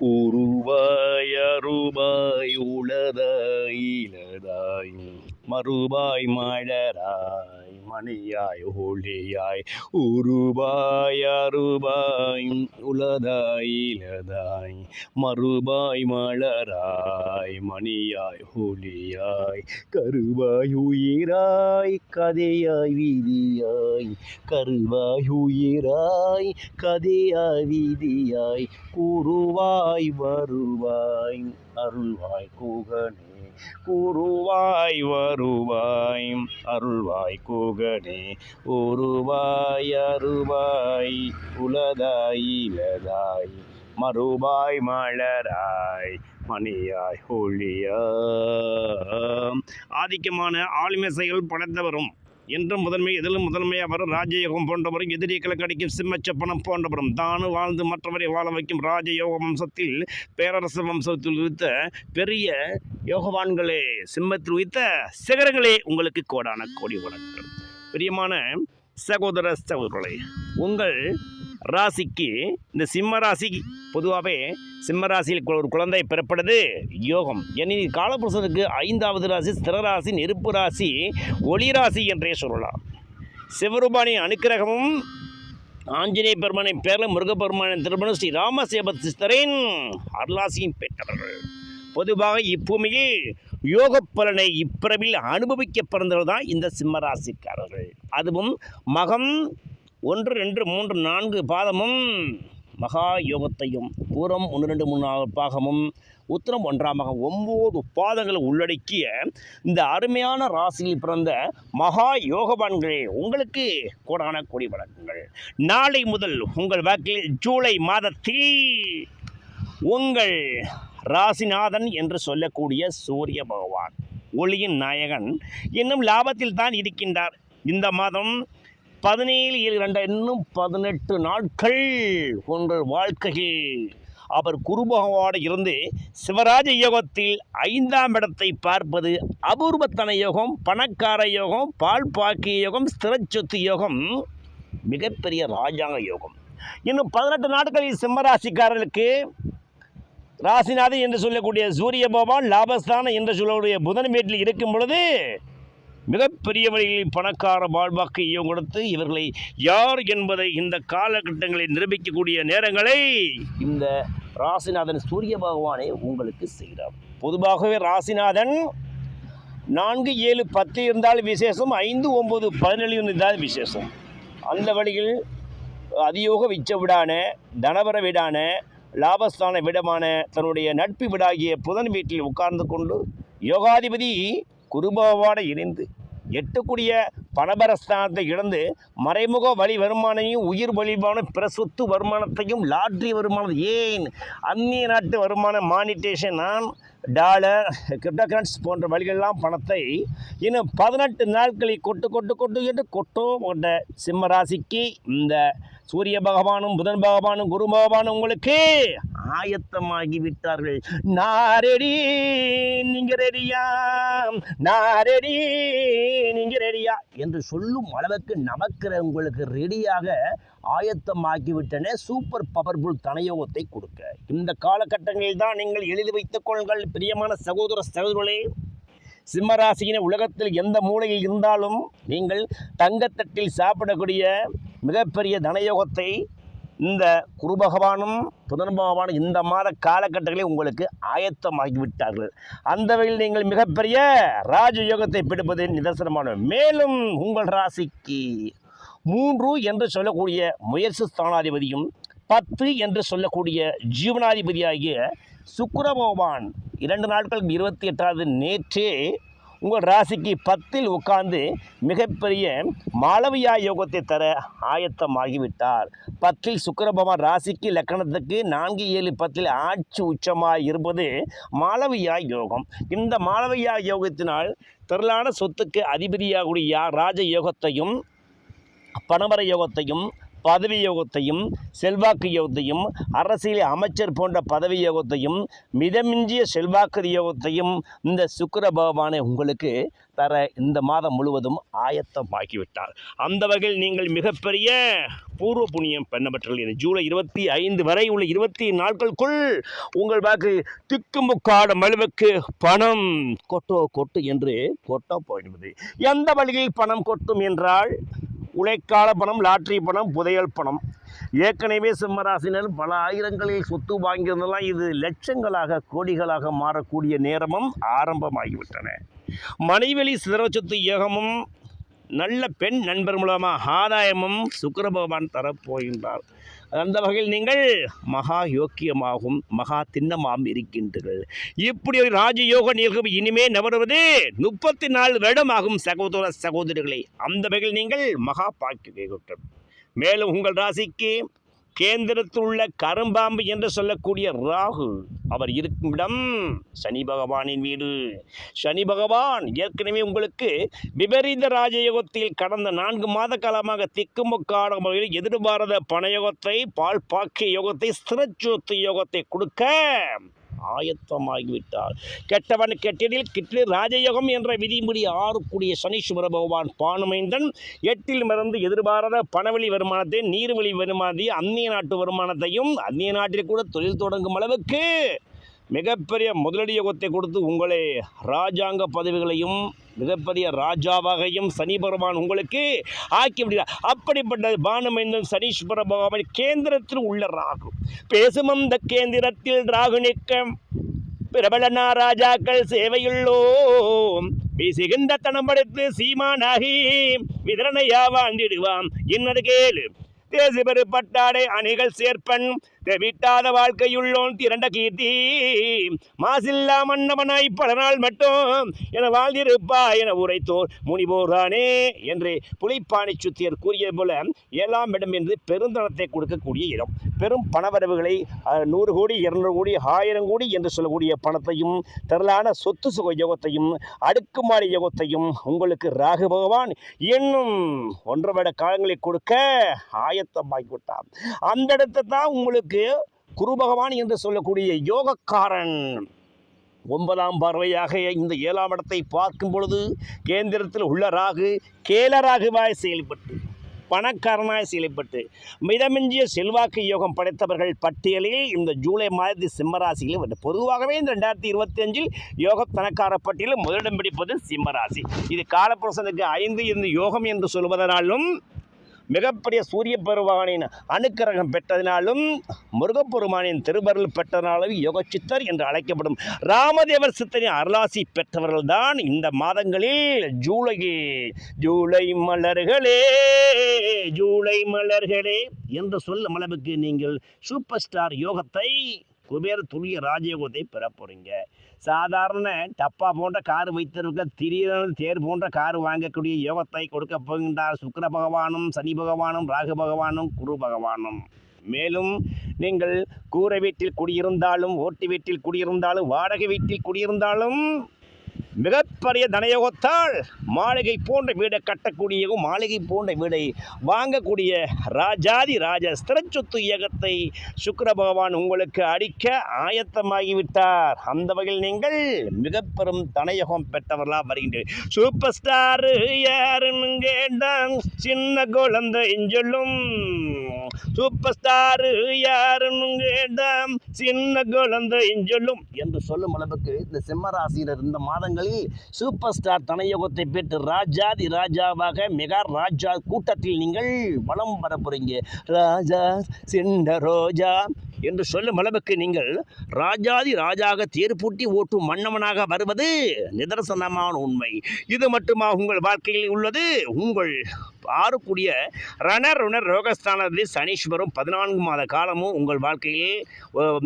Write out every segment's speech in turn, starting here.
உருவாய் அருவாய் உளதாய் இலதாய் மறுபாய் மலராய். மணியாய் ஒளியாய் உருபாய் அருபாய் உலதாய் இலதாய் மறுபாய் மலராய் மணியாய் ஒளியாய் கருவாய் உயிராய் கதையாய் வீதியாய் கருவாய் உயிராய் கதையாய் வீதியாய் கூறுவாய் வருவாய் அருள்வாய் கூகனே. கூறுவாய் வருவாய். அருள்வாய் கூகனே உருவாய் அருவாய். உலதாய் இலதாய் மறுபாய் மலராய். மணியாய் ஒளியாம். ஆதிக்கமான ஆளுமைசைகள் படைத்தவரும். என்றும் முதன்மை எதிலும் முதன்மையாக வரும். ராஜயோகம் போன்றவரும் எதிரிகளுக்கு அடிக்கும் சிம்மச்சப்பனம் போன்றவரும் தானு வாழ்ந்து மற்றவரை வாழ வைக்கும் ராஜயோக வம்சத்தில் பேரரசு வம்சத்தில் உதித்த பெரிய யோகவான்களே சிம்மத்தில் உயித்த சிகரங்களே உங்களுக்கு கோடான கோடி வணக்கம். பிரியமான சகோதர சகோதரர்களே உங்கள் ராசிக்கு இந்த சிம்ம ராசி பொதுவாகவே சிம்ம ராசியில் ஒரு குழந்தை பிறப்படுது யோகம். எனில் காலபுருஷனுக்கு ஐந்தாவது ராசி ஸ்திரராசி நெருப்பு ராசி ஒளி ராசி என்றே சொல்லலாம். சிவருபானின் அனுக்கிரகமும் ஆஞ்சநேய பெருமானின் பேரில் முருகப்பெருமானின் திருமணம் ஸ்ரீ ராமசேப சிஸ்தரின் அருளாசியும் பெற்றவர்கள். பொதுவாக இப்பூமியில் யோக பலனை இப்பிறவில் அனுபவிக்க பிறந்தவர் தான் இந்த சிம்மராசிக்காரர்கள் அதுவும் மகம் ஒன்று ரெண்டு மூன்று நான்கு பாதமும் மகா யோகத்தையும் பூரம் ஒன்று ரெண்டு மூணு பாகமும் உத்தரம் ஒன்றாம் பாகம் ஒம்பது பாதங்களை உள்ளடக்கிய இந்த அருமையான ராசியில் பிறந்த மகா யோகவான்களே உங்களுக்கு கோடான கோடி வழக்கங்கள். நாளை முதல் உங்கள் வாக்கில் ஜூலை மாதத்தில் உங்கள் ராசிநாதன் என்று சொல்லக்கூடிய சூரிய பகவான் ஒளியின் நாயகன் இன்னும் லாபத்தில் தான் இருக்கின்றார். இந்த மாதம் பதினேழு ஏழு ரெண்டு இன்னும் பதினெட்டு நாட்கள் உங்கள் வாழ்க்கையில். அவர் குரு இருந்து சிவராஜ யோகத்தில் ஐந்தாம் இடத்தை பார்ப்பது அபூர்வத்தன யோகம் பணக்கார யோகம் பால் பாக்கிய யோகம் ஸ்திரச்சொத்து யோகம் மிகப்பெரிய ராஜாங்க யோகம். இன்னும் பதினெட்டு நாட்களில் சிம்மராசிக்காரர்களுக்கு ராசிநாதன் என்று சொல்லக்கூடிய சூரிய பகவான் லாபஸ்தானம் என்று சொல்லக்கூடிய புதன் வீட்டில் இருக்கும் பொழுது மிகப்பெரிய வழியில் பணக்கார வாழ்வாக்கு ஈயம் கொடுத்து இவர்களை யார் என்பதை இந்த காலகட்டங்களை நிரூபிக்கக்கூடிய நேரங்களை இந்த ராசிநாதன் சூரிய பகவானே உங்களுக்கு செய்கிறார். பொதுவாகவே ராசிநாதன் நான்கு ஏழு பத்து இருந்தால் விசேஷம் ஐந்து ஒம்பது பதினேழு இருந்தால் விசேஷம். அந்த வழியில் அதியோக விச்ச விடான தனவர விடான லாபஸ்தான விடமான தன்னுடைய நட்பு விடாகிய புதன் வீட்டில் உட்கார்ந்து கொண்டு யோகாதிபதி குருபாவோட இணைந்து எட்டுக்குடிய பணபரஸ்தானத்தை இழந்து மறைமுக வழி வருமானையும் உயிர் வழிபான பிற சொத்து வருமானத்தையும் லாட்ரி வருமானம் ஏன் அந்நிய நாட்டு வருமான மானிட்டேஷன் நான் டாலர் கிரிப்டோகரன்ஸ் போன்ற வழிகளெல்லாம் பணத்தை இன்னும் பதினெட்டு நாட்களில் கொட்டு கொட்டு கொட்டு என்று கொட்டோ கொண்ட சிம்ம ராசிக்கு இந்த சூரிய பகவானும் புதன் பகவானும் குரு பகவானும் உங்களுக்கு ஆயத்தமாகி விட்டார்கள். நான் ரெடி நீங்க ரெடியா? நான் ரெடி நீங்க ரெடியா? என்று சொல்லும் அளவுக்கு நமக்கிற உங்களுக்கு ரெடியாக ஆயத்தமாக்கிவிட்டன சூப்பர் பவர்ஃபுல் தனயோகத்தை கொடுக்க. இந்த காலகட்டங்களில் தான் நீங்கள் எழுதி வைத்துக் கொள்ளுங்கள். பிரியமான சகோதர சகோதரர்களே சிம்மராசியின் உலகத்தில் எந்த மூலையில் இருந்தாலும் நீங்கள் தங்கத்தட்டில் சாப்பிடக்கூடிய மிகப்பெரிய தனயோகத்தை இந்த குரு பகவானும் புதன் பகவானும் இந்த மாத காலகட்டங்களில் உங்களுக்கு ஆயத்தமாகி விட்டார்கள் அந்த வகையில் நீங்கள் மிகப்பெரிய ராஜயோகத்தை பிடிப்பது நிதர்சனமான மேலும் உங்கள் ராசிக்கு மூன்று என்று சொல்லக்கூடிய முயற்சி ஸ்தானாதிபதியும் பத்து என்று சொல்லக்கூடிய ஜீவனாதிபதியாகிய சுக்கிர பகவான் இரண்டு நாட்கள் இருபத்தி எட்டாவது நேற்றே உங்கள் ராசிக்கு பத்தில் உட்கார்ந்து மிகப்பெரிய மாளவியா யோகத்தை தர ஆயத்தமாகிவிட்டார். பத்தில் சுக்கரபவான் ராசிக்கு லக்கணத்துக்கு நான்கு ஏழு பத்தில் ஆட்சி உச்சமாக இருப்பது மாளவியா யோகம். இந்த மாளவியா யோகத்தினால் திரளான சொத்துக்கு அதிபதியாகக்கூடிய ராஜ யோகத்தையும் பணவர யோகத்தையும் பதவி யோகத்தையும் செல்வாக்கு யோகத்தையும் அரசியல் அமைச்சர் போன்ற பதவி யோகத்தையும் மிதமிஞ்சிய செல்வாக்கு யோகத்தையும் இந்த சுக்கிர பகவானை உங்களுக்கு தர இந்த மாதம் முழுவதும் ஆயத்தமாகிவிட்டார். அந்த வகையில் நீங்கள் மிகப்பெரிய பூர்வ புண்ணியம் பெண்ணப்பட்டீர்கள் ஜூலை இருபத்தி ஐந்து வரை உள்ள இருபத்தி நாட்களுக்குள் உங்கள் வாக்கு திக்குமுக்காடும் மலுவுக்கு பணம் கொட்டோ கொட்டு என்று கொட்டோ போயிடுவது எந்த வழியில் பணம் கொட்டும் என்றால் உழைக்கால பணம் லாட்ரி பணம் புதையல் பணம். ஏற்கனவே சிம்மராசினர் பல ஆயிரங்களில் சொத்து வாங்கியிருந்தெல்லாம் இது லட்சங்களாக கோடிகளாக மாறக்கூடிய நேரமும் ஆரம்பமாகிவிட்டன. மனைவெளி சிதற சொத்து நல்ல பெண் நண்பர் மூலமாக ஆதாயமும் சுக்கர பகவான் தரப்போகின்றார். அந்த வகையில் நீங்கள் மகா யோக்கியமாகவும் மகா திண்ணமாகவும் இருக்கின்றீர்கள். இப்படி ஒரு ராஜயோக நிகழ்வு இனிமே நவருவது முப்பத்தி நாலு வருடமாகும் சகோதர சகோதரிகளை. அந்த வகையில் நீங்கள் மகா பாக்கிய மேலும் உங்கள் ராசிக்கு கேந்திரத்தில் உள்ள கரும்பாம்பு என்று சொல்லக்கூடிய ராகு. அவர் இருக்கும் இடம் சனி பகவானின் வீடு. சனி பகவான் ஏற்கனவே உங்களுக்கு விபரீத ராஜயோகத்தில் கடந்த நான்கு மாத காலமாக திக்குமுக்கான முறையில் எதிர்பாராத பணயோகத்தை பால் பாக்கிய யோகத்தை ஸ்திரச்சோத்து யோகத்தை கொடுக்க ஆயத்தமாகிவிட்டார். கெட்டவன் கெட்டிடில் கிட்டு ராஜயோகம் என்ற விதிமுடி ஆறுக்குடிய சனீஸ்வர பகவான் பானுமைந்தன் எட்டில் மறந்து எதிர்பாராத பணவெளி வருமானத்தை நீர்வழி வருமானத்தையும் அந்நிய நாட்டு வருமானத்தையும் அந்நிய நாட்டில் கூட தொழில் தொடங்கும் அளவுக்கு மிகப்பெரிய முதலடி யோகத்தை கொடுத்து உங்களை ராஜாங்க பதவிகளையும் மிகப்பெரிய ராஜாவாகையும் சனி பகவான் உங்களுக்கு ஆக்கி விடுகிறார். அப்படிப்பட்ட பானமைந்தன் சனீஸ்வர பகவான் கேந்திரத்தில் உள்ள ராகு. பேசும் அந்த கேந்திரத்தில் ராகு நிற்கம். பிரபலனா ராஜாக்கள் சேவையுள்ளோம். வீசுகின்ற தனம் படைத்து சீமானாகி விதரணையா வாழ்ந்திடுவான் என்னது கேளு. தேசிபெரு பட்டாடை அணிகள் சேர்ப்பன். தெவிட்டாத வாழ்க்கையுள்ளோன் திரண்ட கீர்த்தி. மாசில்லா மன்னவனாய் பல நாள் மட்டும் என வாழ்ந்திருப்பா என உரைத்தோர் முனிவோரானே என்று புலிப்பாணி சுத்தியர் கூறியது போல ஏழாம் இடம் என்று பெருந்தனத்தை கொடுக்கக்கூடிய இடம். பெரும் பணவரவுகளை நூறு கோடி இருநூறு கோடி ஆயிரம் கோடி என்று சொல்லக்கூடிய பணத்தையும் திரளான சொத்து சுக யோகத்தையும் அடுக்குமாறி யோகத்தையும் உங்களுக்கு ராகு பகவான் இன்னும் ஒன்றரை வருட காலங்களை கொடுக்க ஆயத்தமாகிவிட்டார் அந்த இடத்தை தான் உங்களுக்கு குரு பகவான் என்று சொல்லக்கூடிய யோகக்காரன். ஒன்பதாம் பார்வையாக இந்த ஏழாம் இடத்தை பார்க்கும் பொழுது கேந்திரத்தில் உள்ள ராகு கேலராகுவாய் செயல்பட்டு பணக்காரனாய் செயல்பட்டு மிதமிஞ்சிய செல்வாக்கு யோகம் படைத்தவர்கள் பட்டியலில் இந்த ஜூலை மாதத்து சிம்மராசியில் வந்து பொதுவாகவே இந்த ரெண்டாயிரத்தி இருபத்தி அஞ்சில் யோக தனக்கார பட்டியலில் முதலிடம் பிடிப்பது சிம்மராசி. இது காலப்புரசனுக்கு ஐந்து இருந்து யோகம் என்று சொல்வதனாலும் மிகப்பெரிய சூரிய பெருமானின் அனுக்கிரகம் பெற்றதினாலும் முருகப்பெருமானின் திருவருள் பெற்றதினாலும் யோகச்சித்தர் என்று அழைக்கப்படும் ராமதேவர் சித்தரின் அருளாசி பெற்றவர்கள் தான் இந்த மாதங்களில் ஜூலை ஜூலை மலர்களே ஜூலை மலர்களே என்று சொல்லும் அளவுக்கு நீங்கள் சூப்பர் ஸ்டார் யோகத்தை குபேர துல்லிய ராஜயோகத்தை பெற போறீங்க சாதாரண டப்பா போன்ற கார் வைத்திருக்க திடீரென தேர் போன்ற கார் வாங்கக்கூடிய யோகத்தை கொடுக்க போகின்றார். சுக்கர பகவானும் சனி பகவானும் ராகு பகவானும் குரு பகவானும். மேலும் நீங்கள் கூரை வீட்டில் குடியிருந்தாலும் ஓட்டு வீட்டில் குடியிருந்தாலும் வாடகை வீட்டில் குடியிருந்தாலும் மிகப்பெரிய தனயோகத்தால் மாளிகை போன்ற வீடை கட்டக்கூடியவும் மாளிகை போன்ற வீடை வாங்கக்கூடிய ராஜாதி ராஜ ஸ்திரச்சொத்து இயக்கத்தை சுக்கர பகவான் உங்களுக்கு அடிக்க ஆயத்தமாகிவிட்டார். அந்த வகையில் நீங்கள் மிக பெரும் தனயோகம் பெற்றவர்களாக வருகின்றீர்கள் சூப்பர் ஸ்டார் யாருன்னு கேட்டான் சின்ன குழந்தை சொல்லும். சூப்பர் ஸ்டார் யாருன்னு கேட்டான் சின்ன குழந்தை சொல்லும். என்று சொல்லும் அளவுக்கு இந்த சிம்மராசியினர் இந்த மாதங்களில் சூப்பர் ஸ்டார் தனயோகத்தை பெற்று ராஜாதி ராஜாவாக மெகா ராஜா கூட்டத்தில் நீங்கள் வளம் வர போறீங்க. ராஜா சிண்ட ரோஜா என்று சொல்லும் அளவுக்கு நீங்கள் ராஜாதி ராஜாக தேர் பூட்டி ஓட்டும் மன்னவனாக வருவது நிதர்சனமான உண்மை. இது மட்டுமா உங்கள் வாழ்க்கையில் உள்ளது? உங்கள் ஆறுக்குடிய ரணர் ருணர் ரோகஸ்தானத்தில் சனீஸ்வரம் பதினான்கு மாத காலமும் உங்கள் வாழ்க்கையில்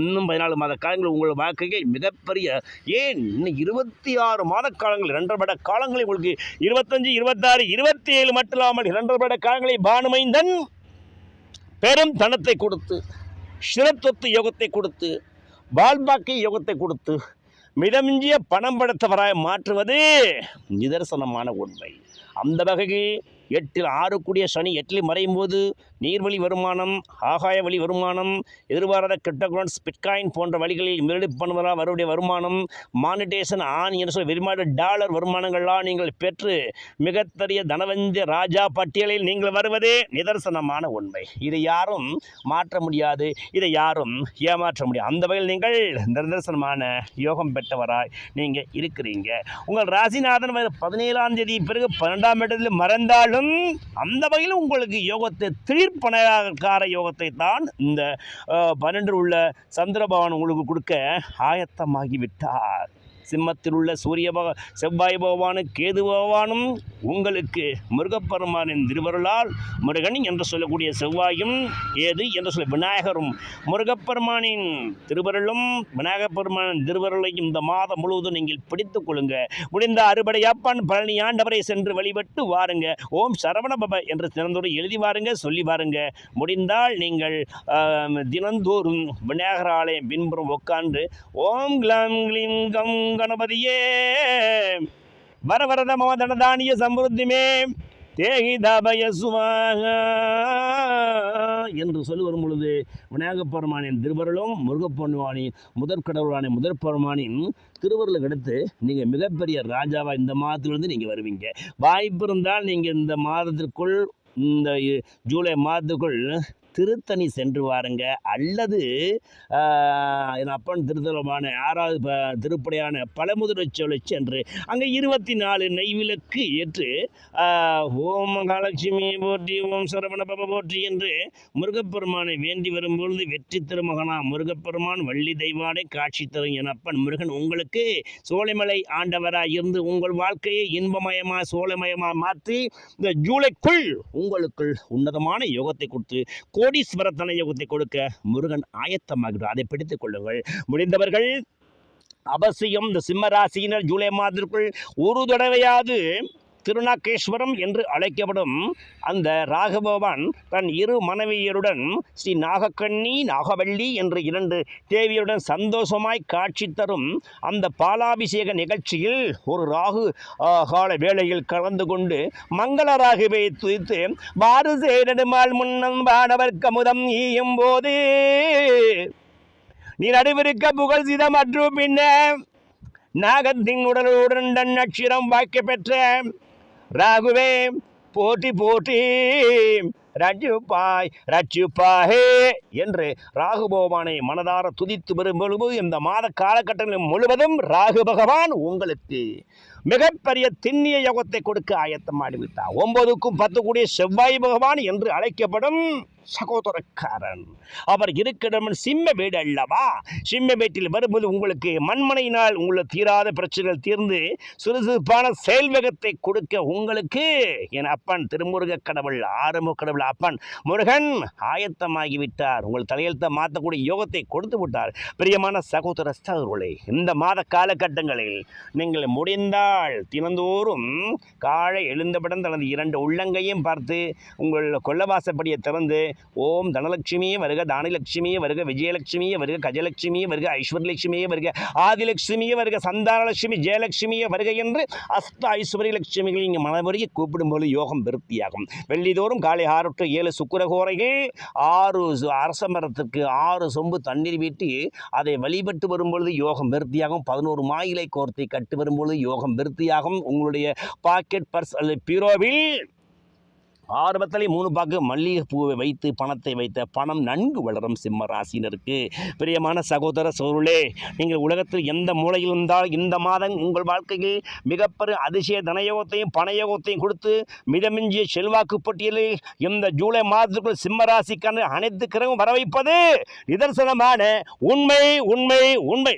இன்னும் பதினாலு மாத காலங்கள் உங்கள் வாழ்க்கையில் மிகப்பெரிய ஏன் இன்னும் இருபத்தி ஆறு மாத காலங்கள் இரண்டரை பட காலங்களில் உங்களுக்கு இருபத்தஞ்சு இருபத்தாறு இருபத்தி ஏழு மட்டும் இல்லாமல் இரண்டரை பட காலங்களில் பானுமைந்தன் பெரும் தனத்தை கொடுத்து சிரத்தொத்து யோகத்தை கொடுத்து பால்பாக்கி யோகத்தை கொடுத்து மிதமிஞ்சிய பணம் படுத்தவராய் மாற்றுவது நிதர்சனமான உண்மை. அந்த வகையில் எட்டில் ஆறு கூடிய சனி எட்டில் மறையும் போது நீர்வழி வருமானம் ஆகாய வழி வருமானம் எதிர்பாராத கிரிப்டோகரன்ஸ் பிட்காயின் போன்ற வழிகளில் முதலீடு பண்ணுவதால் வரக்கூடிய வருமானம் மானிட்டேஷன் ஆன் என்று சொல்லி வெளிநாடு டாலர் வருமானங்கள்லாம் நீங்கள் பெற்று மிகப்பெரிய தனவஞ்ச ராஜா பட்டியலில் நீங்கள் வருவதே நிதர்சனமான உண்மை. இதை யாரும் மாற்ற முடியாது. இதை யாரும் ஏமாற்ற முடியாது. அந்த வகையில் நீங்கள் நிதர்சனமான யோகம் பெற்றவராய் நீங்கள் இருக்கிறீங்க. உங்கள் ராசிநாதன் பதினேழாம் தேதி பிறகு பன்னெண்டாம் இடத்தில் மறந்தாலும் அந்த வகையில் உங்களுக்கு யோகத்தை திடீர்ப்பணக்கார யோகத்தை தான் இந்த பன்னெண்டு உள்ள சந்திரபவன் உங்களுக்கு கொடுக்க ஆயத்தமாகிவிட்டார். சிம்மத்தில் உள்ள சூரிய பக செவ்வாய் பகவானும் கேது பகவானும் உங்களுக்கு முருகப்பெருமானின் திருவருளால் முருகன் என்று சொல்லக்கூடிய செவ்வாயும் ஏது என்று சொல்ல விநாயகரும் முருகப்பெருமானின் திருவருளும் விநாயகப் பெருமானின் திருவருளையும் இந்த மாதம் முழுவதும் நீங்கள் பிடித்துக் கொள்ளுங்க. முடிந்த அறுபடை அப்பன் பழனி ஆண்டவரை சென்று வழிபட்டு வாருங்க. ஓம் சரவண பப என்று தினந்தோறும் எழுதி வாருங்க சொல்லி வாருங்க. முடிந்தால் நீங்கள் தினந்தோறும் விநாயகர் ஆலயம் பின்புறம் உட்கார்ந்து ஓம் கிளம் க்ளீம் கம் கணபதியே. வரவரத மம தனதானிய சம்ருத்திமே தேகி தபய சுவாக என்று சொல்லி வரும் பொழுது விநாயகப் பெருமானின் திருவருளும் முருகப்பெருமானி முதற் கடவுளான முதற் பெருமானின் திருவருளை எடுத்து நீங்கள் மிகப்பெரிய ராஜாவா இந்த மாதத்திலிருந்து நீங்கள் வருவீங்க. வாய்ப்பு இருந்தால் நீங்கள் இந்த மாதத்திற்குள் இந்த ஜூலை மாதத்துக்குள் திருத்தணி சென்று வாருங்க. அல்லது அப்பன் திருத்தலமான ஆறாவது திருப்படையான பழமுதிரை சோலை சென்று அங்கே இருபத்தி நாலு நெய்விளக்கு ஏற்று ஓம் மகாலட்சுமி போற்றி ஓம் சரவண பப போற்றி என்று முருகப்பெருமானை வேண்டி வரும்பொழுது வெற்றி திருமகனா முருகப்பெருமான் வள்ளி தெய்வானை காட்சி தரும் என அப்பன் முருகன் உங்களுக்கு சோலைமலை ஆண்டவராக இருந்து உங்கள் வாழ்க்கையை இன்பமயமாக சோலைமயமாக மாற்றி இந்த ஜூலைக்குள் உங்களுக்குள் உன்னதமான யோகத்தை கொடுத்து கோடீஸ்வர யோகத்தை கொடுக்க முருகன் ஆயத்தமாகிறார். அதை பிடித்துக் கொள்ளுங்கள். முடிந்தவர்கள் அவசியம் இந்த சிம்ம ராசியினர் ஜூலை மாதத்திற்குள் ஒரு தடவையாவது திருநாகேஸ்வரம் என்று அழைக்கப்படும் அந்த ராகபவான் தன் இரு மனைவியருடன் ஸ்ரீ நாகக்கண்ணி நாகவள்ளி என்று இரண்டு தேவியருடன் சந்தோஷமாய் காட்சி தரும் அந்த பாலாபிஷேக நிகழ்ச்சியில் ஒரு ராகு கால வேளையில் கலந்து கொண்டு மங்கள ராகுவை துதித்து பாரு நெடுமாள் முன்னம் வானவர் கமுதம் ஈயும் போது நீ நடுவிருக்க புகழ் சிதம் மற்றும் பின்ன நாகத்தின் உடலுடன் நட்சத்திரம் வாய்க்க பெற்ற ராகுவே போட்டி போட்டி. ரட்சுப்பாய் ரட்சுப்பாஹே என்று ராகு பகவானை மனதார துதித்து வரும் பொழுது இந்த மாத காலகட்டங்களில் முழுவதும் ராகு பகவான் உங்களுக்கு மிகப்பெரிய திண்ணிய யோகத்தை கொடுக்க ஆயத்தம் ஆடிவிட்டார். ஒன்பதுக்கும் பத்து கூடிய செவ்வாய் பகவான் என்று அழைக்கப்படும் சகோதரக்காரன். அவர் இருக்கிற சிம்ம வீடு அல்லவா? சிம்ம வீட்டில் வரும்போது உங்களுக்கு மண்மனையினால் உங்களுக்கு தீராத பிரச்சனைகள் தீர்ந்து சுறுசுறுப்பான செயல்வேகத்தை கொடுக்க உங்களுக்கு என் அப்பன் திருமுருக கடவுள் ஆரம்ப கடவுள் அப்பன் முருகன் ஆயத்தமாகி விட்டார் உங்கள் தலையெழுத்தை மாற்றக்கூடிய யோகத்தை கொடுத்து விட்டார். பிரியமான சகோதர சகோதரர்களே இந்த மாத காலகட்டங்களில் நீங்கள் முடிந்தால் தினந்தோறும் காலை எழுந்தபடம் தனது இரண்டு உள்ளங்கையும் பார்த்து உங்கள் கொல்லவாசப்படியை திறந்து ஓம் தனலட்சுமியே வருக தானலட்சுமியே வருக விஜயலட்சுமியே வருக கஜலட்சுமியே வருக ஐஸ்வர்யலட்சுமியே வருக ஆதிலட்சுமியே வருக சந்தானலட்சுமி ஜெயலட்சுமியே வருக என்று அஸ்த ஐஸ்வர்ய லட்சுமிகள் இங்கே மனமுறையை கூப்பிடும்போது யோகம் விருத்தியாகும். வெள்ளிதோறும் காலை ஆறு டு ஏழு சுக்கரகோரைகள் ஆறு சு- அரச மரத்துக்கு ஆறு சொம்பு தண்ணீர் வீட்டி அதை வழிபட்டு வரும்பொழுது யோகம் விருத்தியாகும். பதினோரு மாயிலை கோர்த்தை கட்டு வரும்பொழுது யோகம் விருத்தியாகும் உங்களுடைய பாக்கெட் பர்ஸ் அல்லது பீரோவில் ஆரம்பத்தில் மூணு பாக்கு மல்லிகை பூவை வைத்து பணத்தை வைத்த பணம் நன்கு வளரும் சிம்ம ராசினருக்கு பிரியமான சகோதர சோருளே நீங்கள் உலகத்தில் எந்த மூலையில் இருந்தால் இந்த மாதம் உங்கள் வாழ்க்கையில் மிகப்பெரும் அதிசய தனயோகத்தையும் பணயோகத்தையும் கொடுத்து மிதமிஞ்சிய செல்வாக்கு பட்டியலில் இந்த ஜூலை மாதத்துக்குள் சிம்ம ராசிக்கான அனைத்து கிரகம் வர வைப்பது நிதர்சனமான உண்மை உண்மை உண்மை.